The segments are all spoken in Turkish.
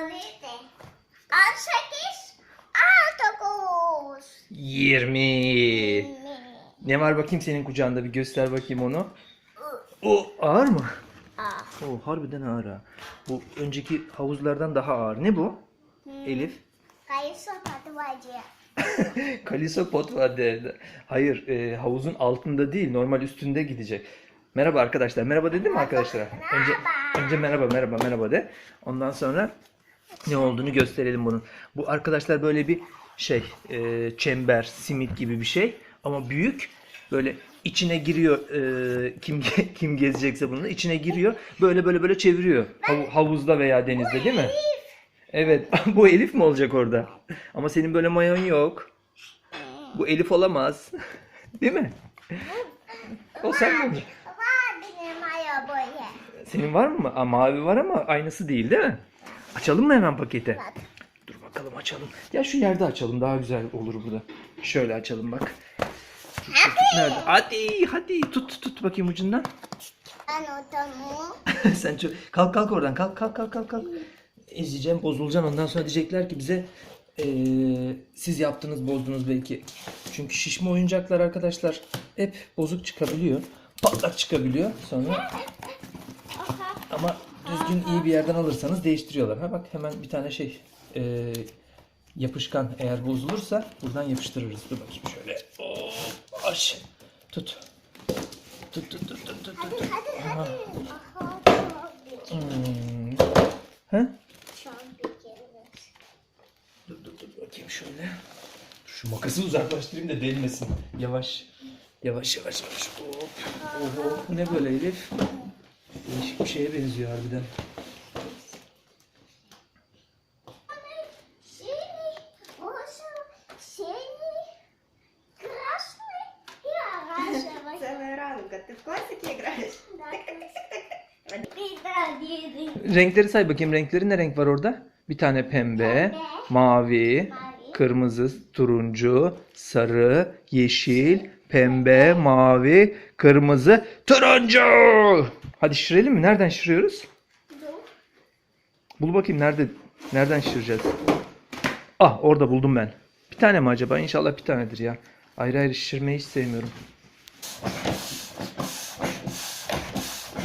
Anite. On sekiz. On dokuz. 20. Ne var bakayım senin kucağında bir göster bakayım onu. O ağır mı? Aa. O harbiden ağır ha. Bu önceki havuzlardan daha ağır. Ne bu? Elif. Kayısı patlıcı. Kaliso pot var de. Hayır, e, havuzun altında değil, normal üstünde gidecek. Merhaba arkadaşlar. Merhaba dedim mi arkadaşlara? Önce önce merhaba merhaba merhaba de. Ondan sonra ne olduğunu gösterelim bunun. Bu arkadaşlar böyle bir şey, e, çember, simit gibi bir şey ama büyük. Böyle içine giriyor e, kim kim gezecekse bunun içine giriyor. Böyle böyle böyle çeviriyor. Hav- havuzda veya denizde değil mi? Evet. Bu Elif mi olacak orada? Ama senin böyle mayon yok. Bu Elif olamaz. Değil mi? O sen mi? Var benim ayağı böyle. Senin var mı? Aa, mavi var ama aynısı değil değil mi? Açalım mı hemen paketi? Bak. Dur bakalım açalım. Ya şu yerde açalım daha güzel olur burada. Şöyle açalım bak. Tut, tut, tut. Nerede? Hadi hadi tut tut bakayım ucundan. Ben. Sen çok... Kalk kalk oradan kalk kalk kalk kalk kalk. Ezeceğim bozulacaksın ondan sonra diyecekler ki bize eee, siz yaptınız bozdunuz belki. Çünkü şişme oyuncaklar arkadaşlar hep bozuk çıkabiliyor. Patlak çıkabiliyor sonra. Ama düzgün iyi bir yerden alırsanız değiştiriyorlar. Ha bak hemen bir tane şey eee, yapışkan eğer bozulursa buradan yapıştırırız. Dur bakayım şöyle. Hop, aç. Tut. Tut tut tut tut tut tut. çok büyük. Hmm. Büyük. Dur dur dur bakayım şöyle. Şu makası uzaklaştırayım da delmesin. Yavaş. Yavaş yavaş yavaş. Hop. Oho. Bu ne böyle Elif? Değişik bir şeye benziyor harbiden. Renkleri say bakayım. Renkleri ne renk var orada? Bir tane pembe, pembe. Mavi, mavi, kırmızı, turuncu, sarı, yeşil, pembe, mavi, kırmızı, turuncu. Hadi şişirelim mi? Nereden şişiriyoruz? Bul bakayım nerede nereden şişireceğiz? Ah orada buldum ben. Bir tane mi acaba? İnşallah bir tanedir ya. Ayrı ayrı şişirmeyi hiç sevmiyorum.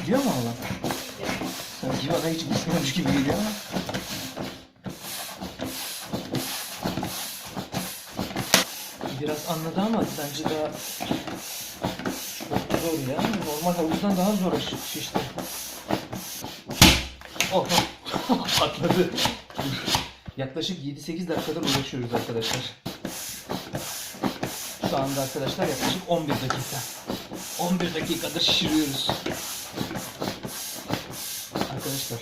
Gidiyor mu oğlan? Sanki bana hiç gitmiyormuş gibi geliyor ama. Biraz anladı ama bence daha çok zor ya. Normal havuzdan daha zor şi- şişti. Oh, patladı. Yaklaşık 7-8 dakikadır uğraşıyoruz arkadaşlar. Şu anda arkadaşlar yaklaşık 11 dakika. 11 dakikadır şişiriyoruz. Arkadaşlar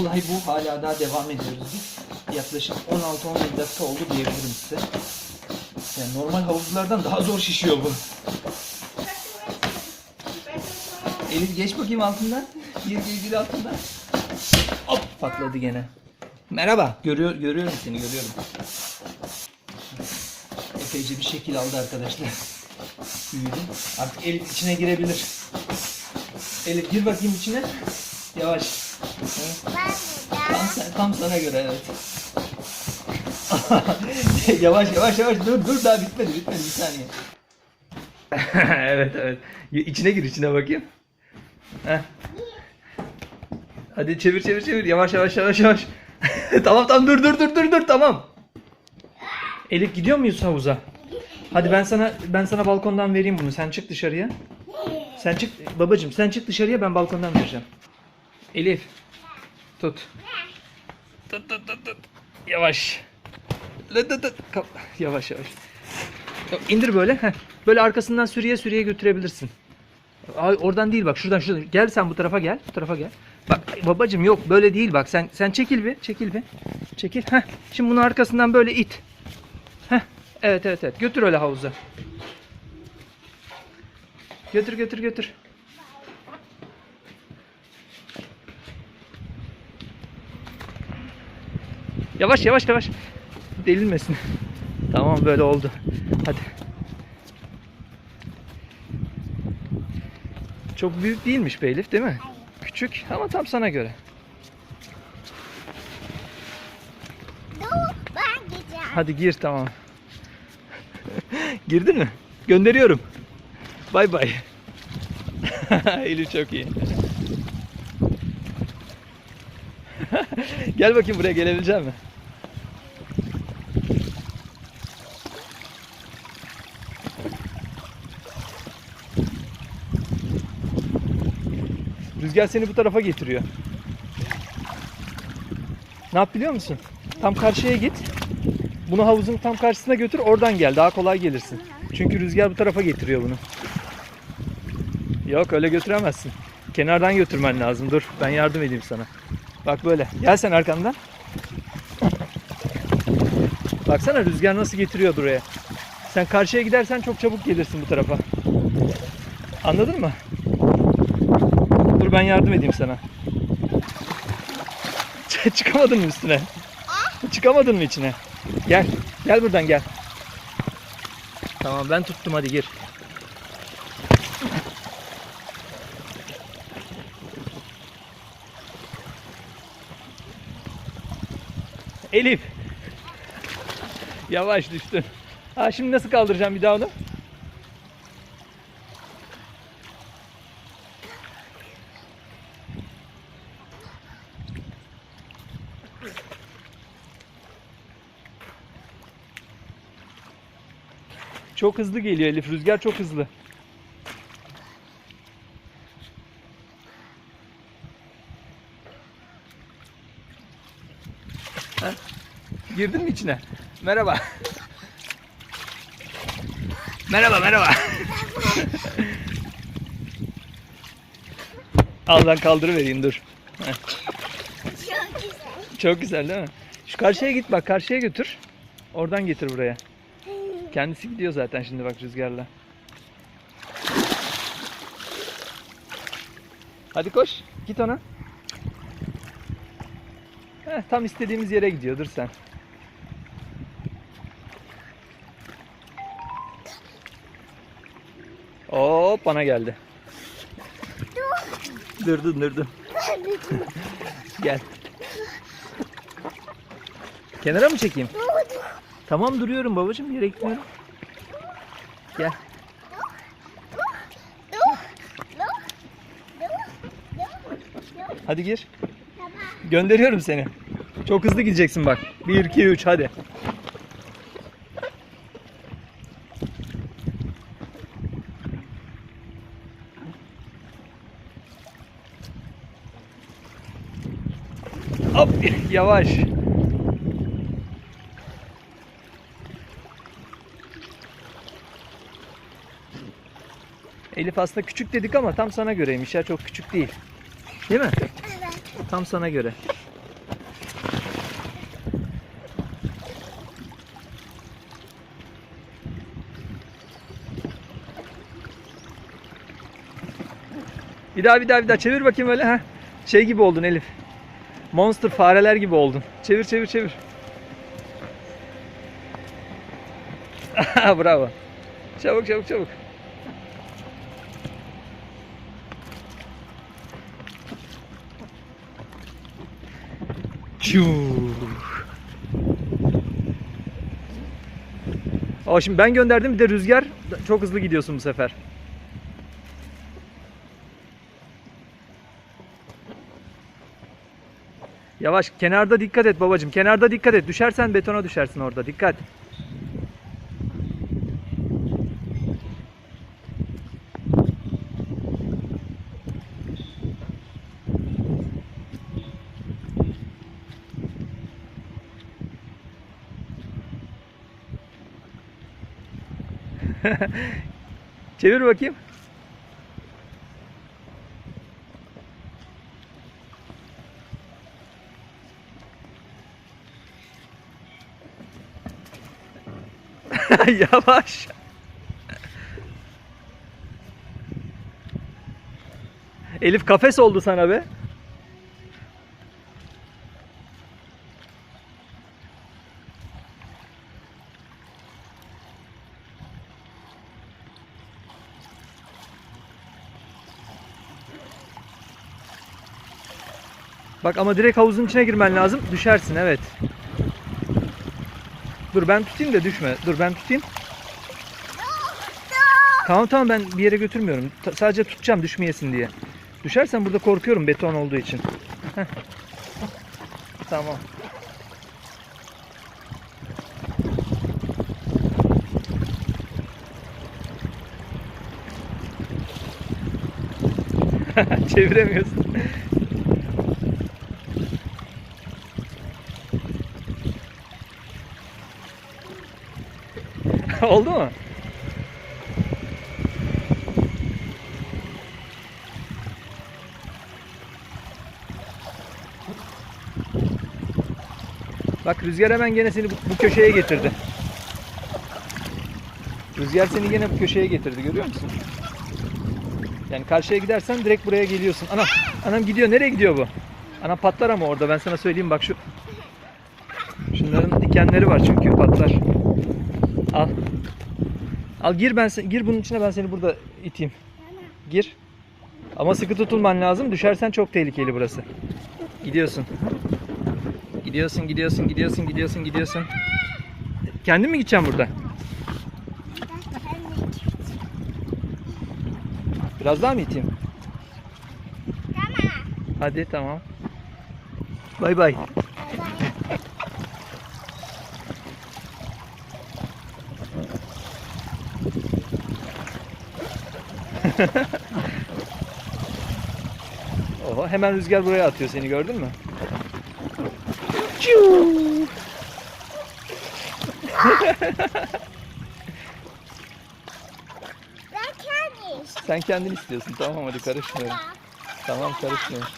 olay bu. Hala daha devam ediyoruz biz. Yaklaşık 16-17 dakika oldu diyebilirim size. Yani normal havuzlardan daha zor şişiyor bu. Elif geç bakayım altından. Gir gir gir altından. Hop patladı gene. Merhaba. Görüyor, görüyorum seni görüyorum. Epeyce bir şekil aldı arkadaşlar. Büyüdü. Artık Elif içine girebilir. Elif gir bakayım içine. Yavaş. Tam, tam sana göre evet. yavaş yavaş yavaş dur dur daha bitmedi bitmedi bir saniye. evet evet. İçine gir içine bakayım. Heh. Hadi çevir çevir çevir yavaş yavaş yavaş yavaş. tamam tamam dur dur dur dur dur tamam. Elif gidiyor muyuz havuza? Hadi ben sana ben sana balkondan vereyim bunu. Sen çık dışarıya. Sen çık babacığım sen çık dışarıya ben balkondan vereceğim. Elif tut. Tut tut tut tut. Yavaş. Tut tut tut. Kap- Yavaş yavaş. İndir böyle. Heh. Böyle arkasından sürüye sürüye götürebilirsin. Ay oradan değil bak şuradan şuradan. Gel sen bu tarafa gel. Bu tarafa gel. Bak babacığım yok böyle değil bak. Sen sen çekil bir. Çekil bir. Çekil. Heh. Şimdi bunu arkasından böyle it. Heh. Evet evet evet. Götür öyle havuza. Götür götür götür. Yavaş yavaş yavaş. Delilmesin. Tamam böyle oldu. Hadi. Çok büyük değilmiş be Elif değil mi? Küçük ama tam sana göre. Hadi gir tamam. Girdin mi? Gönderiyorum. Bay bay. Elif çok iyi. Gel bakayım buraya gelebilecek misin? Rüzgar seni bu tarafa getiriyor. Ne yap biliyor musun? Tam karşıya git. Bunu havuzun tam karşısına götür. Oradan gel. Daha kolay gelirsin. Çünkü rüzgar bu tarafa getiriyor bunu. Yok öyle götüremezsin. Kenardan götürmen lazım. Dur ben yardım edeyim sana. Bak böyle. Gel sen arkamdan. Baksana rüzgar nasıl getiriyor buraya. Sen karşıya gidersen çok çabuk gelirsin bu tarafa. Anladın mı? Dur ben yardım edeyim sana. Çıkamadın mı üstüne? Çıkamadın mı içine? Gel. Gel buradan gel. Tamam ben tuttum hadi gir. Elif. Yavaş düştün. Ha şimdi nasıl kaldıracağım bir daha onu? Çok hızlı geliyor Elif. Rüzgar çok hızlı. Ha? Girdin mi içine? Merhaba. merhaba merhaba. Al ben kaldırıvereyim dur. Heh, Çok güzel. Çok güzel değil mi? Şu karşıya git bak karşıya götür. Oradan getir buraya. Kendisi gidiyor zaten şimdi bak rüzgarla. Hadi koş. Git ona. Heh, tam istediğimiz yere gidiyor. Dur sen. Hop bana geldi. Dur dur dur dur. Gel. Kenara mı çekeyim? Tamam duruyorum babacığım yere gitmiyorum. Gel. Hadi gir. Gönderiyorum seni. Çok hızlı gideceksin bak. 1 2 3 hadi. Hop yavaş. Elif aslında küçük dedik ama tam sana göreymiş ya çok küçük değil. Değil mi? Tam sana göre. Bir daha bir daha bir daha çevir bakayım öyle ha. Şey gibi oldun Elif. Monster fareler gibi oldun. Çevir çevir çevir. Bravo. Çabuk çabuk çabuk. Aa şimdi ben gönderdim bir de rüzgar çok hızlı gidiyorsun bu sefer. Yavaş kenarda dikkat et babacım. Kenarda dikkat et. Düşersen betona düşersin orada. Dikkat. Çevir bakayım. Yavaş. Elif kafes oldu sana be. Bak ama direkt havuzun içine girmen lazım. Düşersin evet. Dur ben tutayım da düşme. Dur ben tutayım. Tamam tamam ben bir yere götürmüyorum. Ta- sadece tutacağım düşmeyesin diye. Düşersen burada korkuyorum beton olduğu için. Heh. Tamam. Çeviremiyorsun. Oldu mu? Bak rüzgar hemen gene seni bu, bu köşeye getirdi. Rüzgar seni gene bu köşeye getirdi görüyor musun? Yani karşıya gidersen direkt buraya geliyorsun. Anam, anam gidiyor. Nereye gidiyor bu? Anam patlar ama orada ben sana söyleyeyim bak şu. Şunların dikenleri var çünkü patlar. Al. Al gir ben gir bunun içine ben seni burada iteyim. Gir. Ama sıkı tutulman lazım. Düşersen çok tehlikeli burası. Gidiyorsun. Gidiyorsun, gidiyorsun, gidiyorsun, gidiyorsun, gidiyorsun. Kendin mi gideceksin burada? Biraz daha mı iteyim? Tamam. Hadi tamam. Bay bay. Oho hemen rüzgar buraya atıyor seni gördün mü? Ben kendim. Sen kendin istiyorsun tamam hadi karışmıyorum. Tamam karışmıyorum.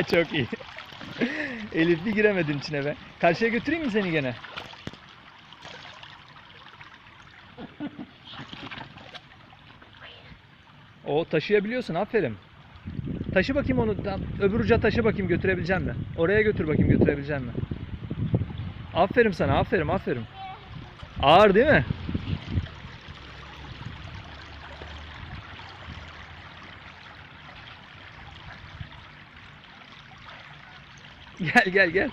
Çok iyi. Elif bir giremedin içine be. Karşıya götüreyim mi seni gene? O taşıyabiliyorsun aferin. Taşı bakayım onu. tam Öbür uca taşı bakayım götürebileceğim mi? Oraya götür bakayım götürebileceğim mi? Aferin sana aferin aferin. Ağır değil mi? Gel gel gel.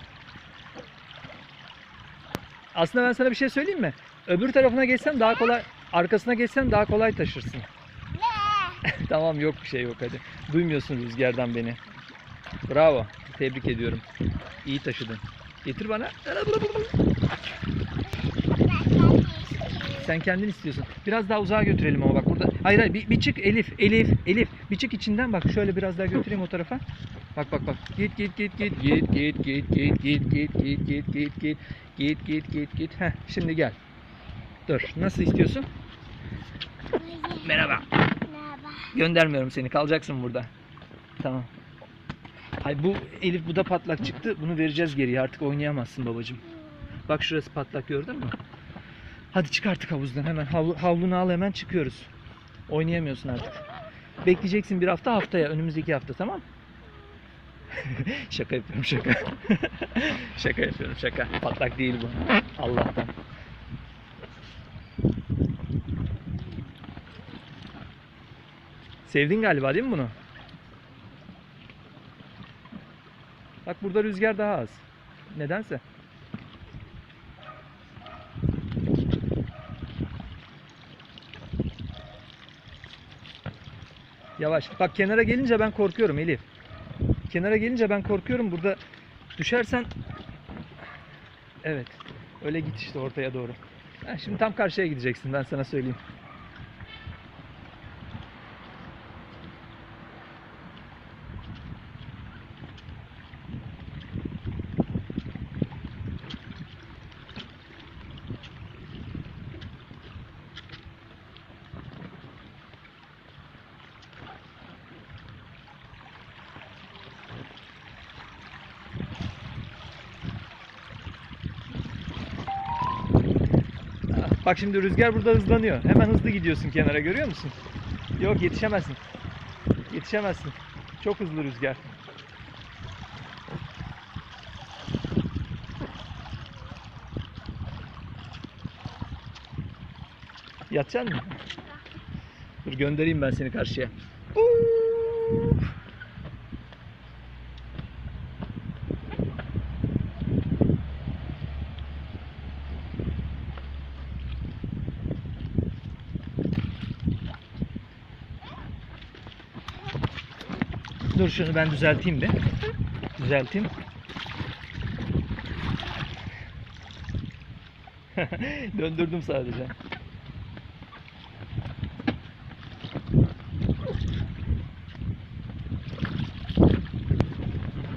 Aslında ben sana bir şey söyleyeyim mi? Öbür tarafına geçsen daha kolay, arkasına geçsen daha kolay taşırsın. tamam yok bir şey yok hadi. Duymuyorsun rüzgardan beni. Bravo. Tebrik ediyorum. İyi taşıdın. Getir bana. Sen kendin istiyorsun. Biraz daha uzağa götürelim ama bak burada. Hayır hayır bir, bir çık Elif, Elif, Elif. Bir çık içinden bak şöyle biraz daha götüreyim o tarafa. Bak bak bak. Git git git git git git git git git git git git git git git git git git. Heh şimdi gel. Dur. Nasıl istiyorsun? Merhaba. Göndermiyorum seni. Kalacaksın burada. Tamam. Hay bu Elif bu da patlak çıktı. Bunu vereceğiz geriye. Artık oynayamazsın babacığım. Bak şurası patlak gördün mü? Hadi çık artık havuzdan hemen. Havlu, havlunu al hemen çıkıyoruz. Oynayamıyorsun artık. Bekleyeceksin bir hafta haftaya. Önümüzdeki hafta tamam Şaka yapıyorum şaka. şaka yapıyorum şaka. Patlak değil bu. Allah'tan. Sevdin galiba değil mi bunu? Bak burada rüzgar daha az. Nedense. Yavaş. Bak kenara gelince ben korkuyorum Elif. Kenara gelince ben korkuyorum. Burada düşersen Evet. Öyle git işte ortaya doğru. Şimdi tam karşıya gideceksin ben sana söyleyeyim. Bak şimdi rüzgar burada hızlanıyor. Hemen hızlı gidiyorsun kenara görüyor musun? Yok yetişemezsin. Yetişemezsin. Çok hızlı rüzgar. Yatacaksın mı? Dur göndereyim ben seni karşıya. Uf. Dur şunu ben düzelteyim de. Düzelteyim. Döndürdüm sadece.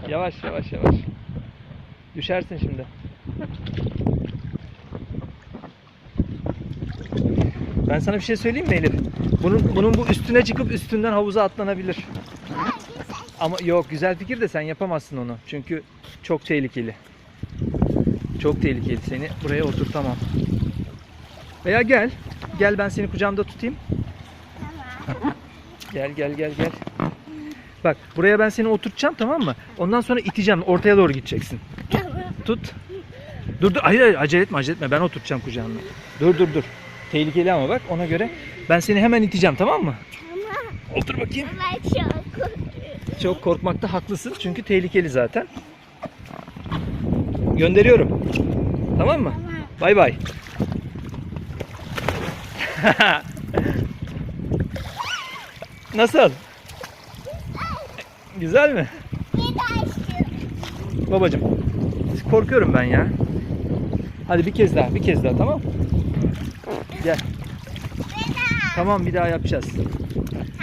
Yavaş yavaş yavaş. Düşersin şimdi. Ben sana bir şey söyleyeyim mi Elif? Bunun, bunun bu üstüne çıkıp üstünden havuza atlanabilir. Ama yok güzel fikir de sen yapamazsın onu. Çünkü çok tehlikeli. Çok tehlikeli. Seni buraya oturtamam. Veya gel. Gel ben seni kucağımda tutayım. Tamam. Gel gel gel gel. Bak buraya ben seni oturtacağım tamam mı? Ondan sonra iteceğim. Ortaya doğru gideceksin. Tamam. Tut. Dur dur. Hayır hayır acele etme acele etme. Ben oturtacağım kucağına. Dur dur dur. Tehlikeli ama bak ona göre. Ben seni hemen iteceğim tamam mı? Tamam. Otur bakayım. Ben çok korkuyorum. Çok korkmakta haklısın çünkü tehlikeli zaten. Gönderiyorum. Tamam mı? Bay bay. Nasıl? Güzel mi? Babacım. Korkuyorum ben ya. Hadi bir kez daha, bir kez daha tamam? Gel. Tamam bir daha yapacağız.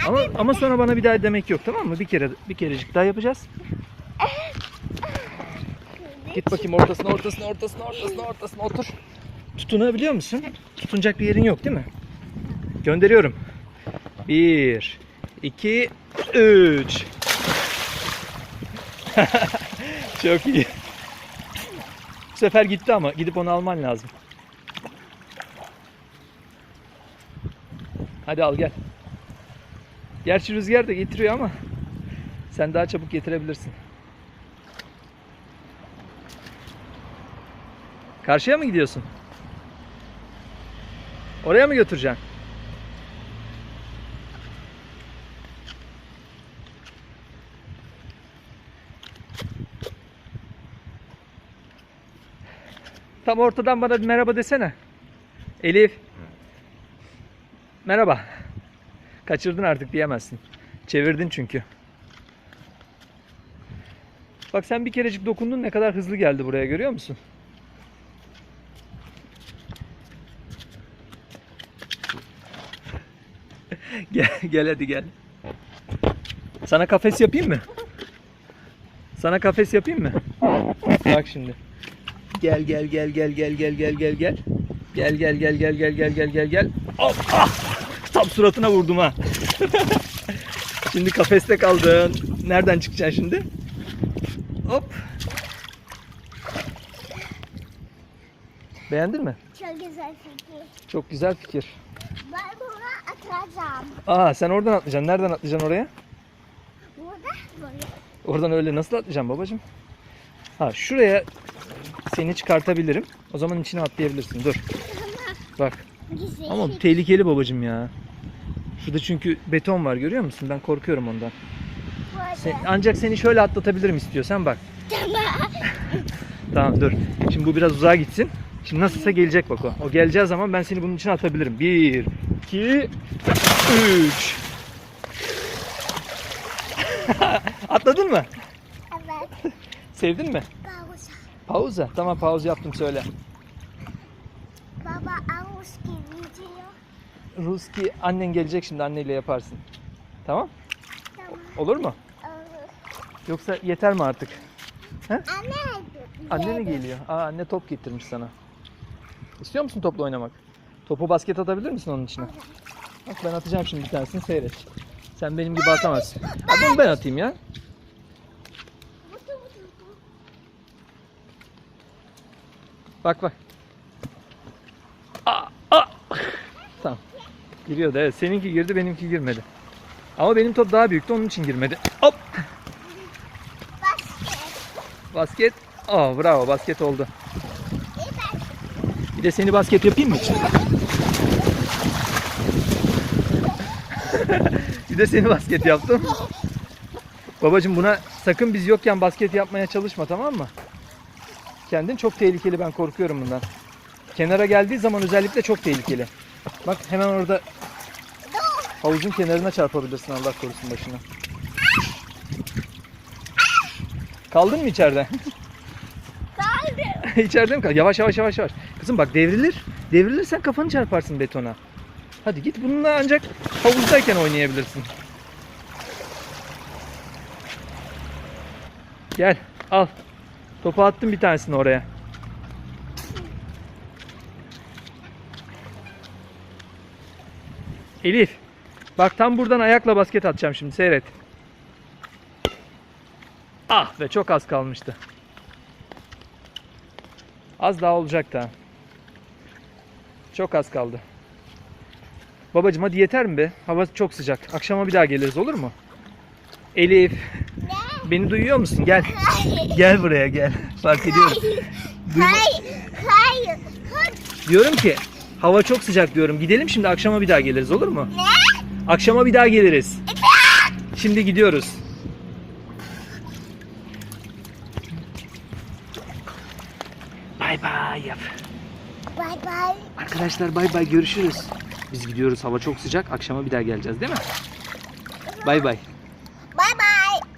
Ama ama sonra bana bir daha demek yok tamam mı? Bir kere bir kerecik daha yapacağız. Git bakayım ortasına, ortasına, ortasına, ortasına, ortasına otur. Tutunabiliyor musun? Tutunacak bir yerin yok değil mi? Gönderiyorum. Bir, iki, üç. Çok iyi. Bu sefer gitti ama gidip onu alman lazım. Hadi al gel. Gerçi rüzgar da getiriyor ama sen daha çabuk getirebilirsin. Karşıya mı gidiyorsun? Oraya mı götüreceksin? Tam ortadan bana merhaba desene. Elif. Merhaba. Kaçırdın artık diyemezsin. Çevirdin çünkü. Bak sen bir kerecik dokundun ne kadar hızlı geldi buraya görüyor musun? gel, gel hadi gel. Sana kafes yapayım mı? Sana kafes yapayım mı? Bak şimdi. Gel gel gel gel gel gel gel gel gel. Gel gel gel gel gel gel gel gel gel. Ah! Tam suratına vurdum ha. şimdi kafeste kaldın. Nereden çıkacaksın şimdi? Hop. Beğendin mi? Çok güzel fikir. Çok güzel fikir. Ben bunu atacağım. Aa sen oradan atlayacaksın. Nereden atlayacaksın oraya? Burada böyle. Oradan öyle nasıl atlayacaksın babacığım? Ha şuraya seni çıkartabilirim. O zaman içine atlayabilirsin. Dur. Bak. Ama tehlikeli babacığım ya. Şurada çünkü beton var görüyor musun? Ben korkuyorum ondan. Sen- ancak seni şöyle atlatabilirim istiyorsan bak. Tamam. Tamam dur. Şimdi bu biraz uzağa gitsin. Şimdi nasılsa gelecek bak o. O geleceği zaman ben seni bunun içine atabilirim. Bir, iki, üç. Atladın mı? Evet. Sevdin mi? Pauza. Pauza. Tamam pauza yaptım söyle. Baba. Ruski annen gelecek şimdi annenle yaparsın. Tamam? Tamam. Olur mu? Olur. Yoksa yeter mi artık? Anne. Anne mi geliyor? Aa anne top getirmiş sana. İstiyor musun topla oynamak? Topu basket atabilir misin onun içine? Bak ben atacağım şimdi bir tanesini seyret. Sen benim gibi atamazsın. Hadi ben atayım ya. Bak bak. Aa, aa. Tamam. Giriyordu evet. Seninki girdi benimki girmedi. Ama benim top daha büyüktü onun için girmedi. Hop. Basket. Basket. Aa bravo basket oldu. Bir de seni basket yapayım mı? bir de seni basket yaptım. Babacım buna sakın biz yokken basket yapmaya çalışma tamam mı? Kendin çok tehlikeli ben korkuyorum bundan. Kenara geldiği zaman özellikle çok tehlikeli. Bak hemen orada havuzun kenarına çarpabilirsin Allah korusun başına. Kaldın mı içeride? Kaldı. İçeride mi kal? Yavaş yavaş yavaş yavaş. Kızım bak devrilir. Devrilirsen kafanı çarparsın betona. Hadi git bununla ancak havuzdayken oynayabilirsin. Gel al. Topu attım bir tanesini oraya. Elif. Bak tam buradan ayakla basket atacağım şimdi seyret. Ah ve çok az kalmıştı. Az daha olacak da. Çok az kaldı. Babacım hadi yeter mi be? Hava çok sıcak. Akşama bir daha geliriz olur mu? Elif. Beni duyuyor musun? Gel. Hayır. Gel buraya gel. Fark ediyorum. Duyma- Hayır. Hayır. Hayır. Diyorum ki hava çok sıcak diyorum. Gidelim şimdi akşama bir daha geliriz olur mu? Ne? Akşama bir daha geliriz. Şimdi gidiyoruz. Bay bay yap. Bay bay. Arkadaşlar bay bay görüşürüz. Biz gidiyoruz hava çok sıcak. Akşama bir daha geleceğiz değil mi? Bay bay.